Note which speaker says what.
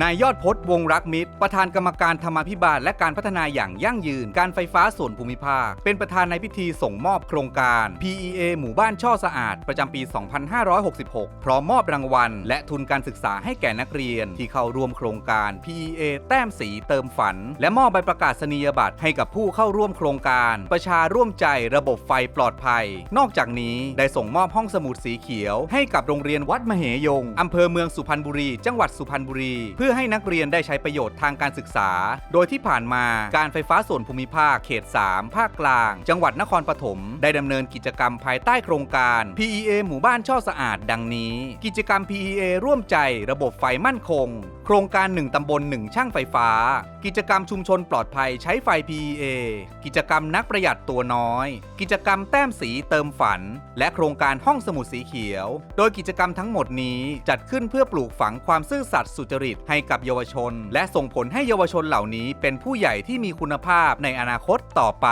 Speaker 1: นายยอดพจน์วงรักมิตร ประธานกรรมการธรรมาภิบาลและการพัฒนาอย่างยั่งยืน การไฟฟ้าส่วนภูมิภาค เป็นประธานในพิธีส่งมอบโครงการ PEA หมู่บ้านช่อสะอาด ประจำปี 2566 พร้อมมอบรางวัล และทุนการศึกษาให้แก่นักเรียน ที่เข้าร่วมโครงการ PEA แต้มสีเติมฝัน และมอบใบประกาศนียบัตรให้กับผู้เข้าร่วมโครงการ ประชาร่วมใจระบบไฟปลอดภัย นอกจากนี้ได้ส่งมอบห้องสมุดสีเขียว ให้กับโรงเรียนวัดมเหยงอำเภอเมืองสุพรรณบุรี จังหวัดสุพรรณบุรีเพื่อให้นักเรียนได้ใช้ประโยชน์ทางการศึกษา โดยที่ผ่านมาการไฟฟ้าส่วนภูมิภาคเขต 3 ภาคกลาง จังหวัดนครปฐมได้ดำเนินกิจกรรมภายใต้โครงการ PEA หมู่บ้านช่อสะอาด ดังนี้ กิจกรรม PEA ร่วมใจระบบไฟมั่นคงโครงการ 1 ตำบล 1 ช่างไฟฟ้า กิจกรรมชุมชนปลอดภัยใช้ไฟ PEA กิจกรรมนักประหยัดตัวน้อย กิจกรรมแต้มสีเติมฝัน และโครงการห้องสมุดสีเขียว โดยกิจกรรมทั้งหมดนี้จัดขึ้นเพื่อปลูกฝังความซื่อสัตย์สุจริตให้กับเยาวชน และส่งผลให้เยาวชนเหล่านี้เป็นผู้ใหญ่ที่มีคุณภาพในอนาคตต่อไป